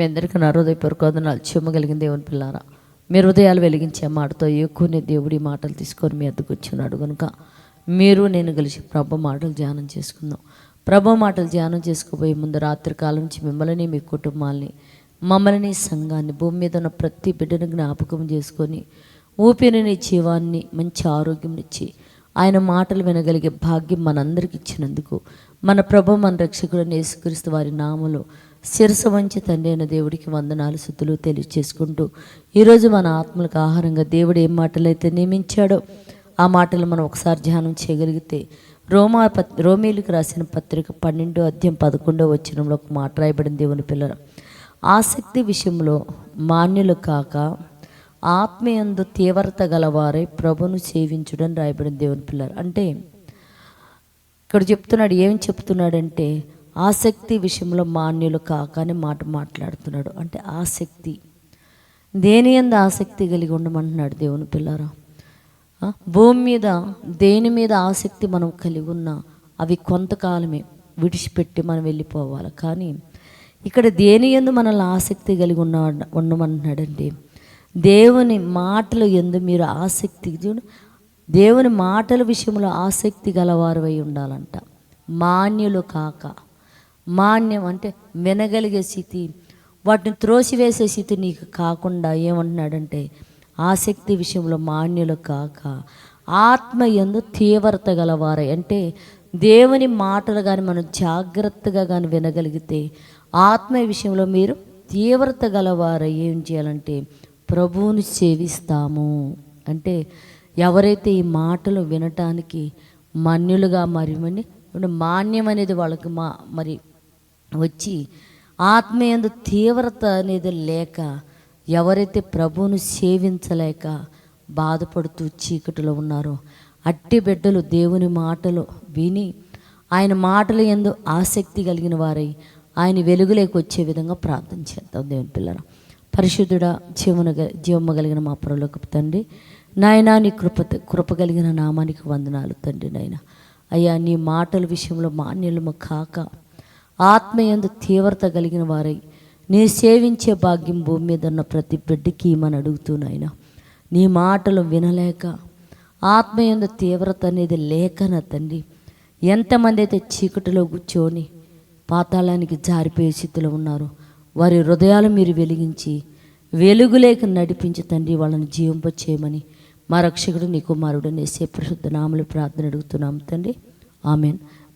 మీ అందరికీ నా హృదయపూర్వక వందనాలు చెమ్మగలిగిన దేవుని పిల్లారా మీ హృదయాలు వెలిగించే మాటతో ఎక్కువనే దేవుడి మాటలు తీసుకొని మీ అద్దకు వచ్చినాడు కనుక మీరు నేను కలిసి ప్రభ మాటలు ధ్యానం చేసుకుందాం. ప్రభ మాటలు ధ్యానం చేసుకోబోయే ముందు రాత్రి కాలం నుంచి మిమ్మల్ని మీ కుటుంబాల్ని మమ్మల్ని సంఘాన్ని భూమి మీద ఉన్న ప్రతి బిడ్డను జ్ఞాపకం చేసుకొని ఊపిరిని జీవాన్ని మంచి ఆరోగ్యం ఇచ్చి ఆయన మాటలు వినగలిగే భాగ్యం మనందరికి ఇచ్చినందుకు మన ప్రభు మన రక్షకుడు యేసుక్రీస్తు వారి నామలో శిరస వంచి తండ్రి అయిన దేవుడికి వందనాలు శుద్ధులు తెలియచేసుకుంటూ ఈరోజు మన ఆత్మలకు ఆహారంగా దేవుడు ఏం మాటలైతే నియమించాడో ఆ మాటలు మనం ఒకసారి ధ్యానం చేయగలిగితే రోమా పత్ రోమేలుకు రాసిన పత్రిక పన్నెండో అధ్యాయం పదకొండో వచ్చినంలో ఒక మాట రాయబడింది దేవుని పిల్లలు. ఆసక్తి విషయంలో మాన్యులు కాక ఆత్మయందు తీవ్రత గలవారై ప్రభును సేవించుడని రాయబడింది దేవుని పిల్లలు. అంటే ఇక్కడ చెప్తున్నాడు ఏం చెప్తున్నాడంటే ఆసక్తి విషయంలో మాన్యులు కాక అని మాట మాట్లాడుతున్నాడు. అంటే ఆసక్తి. దేని ఎందు ఆసక్తి కలిగి ఉండమంటున్నాడు దేవుని పిల్లరా? భూమి మీద దేని మీద ఆసక్తి మనం కలిగి ఉన్నా అవి కొంతకాలమే విడిచిపెట్టి మనం వెళ్ళిపోవాలి. కానీ ఇక్కడ దేని ఎందు మనల్ని ఆసక్తి కలిగి ఉన్న ఉండమంటున్నాడండి దేవుని మాటలు ఎందు మీరు ఆసక్తి దేవుని మాటల విషయంలో ఆసక్తి గలవారు అయి ఉండాలంట. మాన్యులు కాక. మాన్యం అంటే వినగలిగే స్థితి. వాటిని త్రోసివేసే స్థితి నీకు కాకుండా ఏమంటున్నాడంటే ఆసక్తి విషయంలో మాన్యులు కాక ఆత్మ ఎందు తీవ్రత గలవారై అంటే దేవుని మాటలు కానీ మనం జాగ్రత్తగా కానీ వినగలిగితే ఆత్మ విషయంలో మీరు తీవ్రత గలవారై ఏం చేయాలంటే ప్రభువుని సేవిస్తాము. అంటే ఎవరైతే ఈ మాటలు వినటానికి మన్యులుగా మరి మాన్యం అనేది వాళ్ళకి మా మరి వచ్చి ఆత్మీయందు తీవ్రత అనేది లేక ఎవరైతే ప్రభువును సేవించలేక బాధపడుతూ చీకటిలో ఉన్నారో అట్టి బిడ్డలు దేవుని మాటలు విని ఆయన మాటలు ఎందు ఆసక్తి కలిగిన వారై ఆయన వెలుగులోకి వచ్చే విధంగా ప్రార్థన చేద్దాం దేవుని పిల్లల పరిశుద్ధుడ జీవన జీవమ్మ కలిగిన మా పరలోకపు తండ్రి నాయనా నీ కృప కృప కలిగిన నామానికి వందనాలు తండ్రి నాయన. అయ్యా నీ మాటల విషయంలో మాన్యులము కాక ఆత్మయందు తీవ్రత కలిగిన వారై నీ సేవించే భాగ్యం భూమి మీద ఉన్న ప్రతి బిడ్డకి మన అడుగుతూ నాయన. నీ మాటలు వినలేక ఆత్మయందు తీవ్రత అనేది లేక నా తండ్రి. ఎంతమంది అయితే చీకటిలో కూర్చొని పాతాళానికి జారిపోయే స్థితిలో ఉన్నారో వారి హృదయాలు మీరు వెలిగించి వెలుగులేక నడిపించి తండ్రి వాళ్ళని జీవింప చేయమని మా రక్షకుడు నీ కుమారుడు నేసే పరిశుద్ధ నామలు ప్రార్థన అడుగుతున్నాం తండ్రి. ఆమెన్.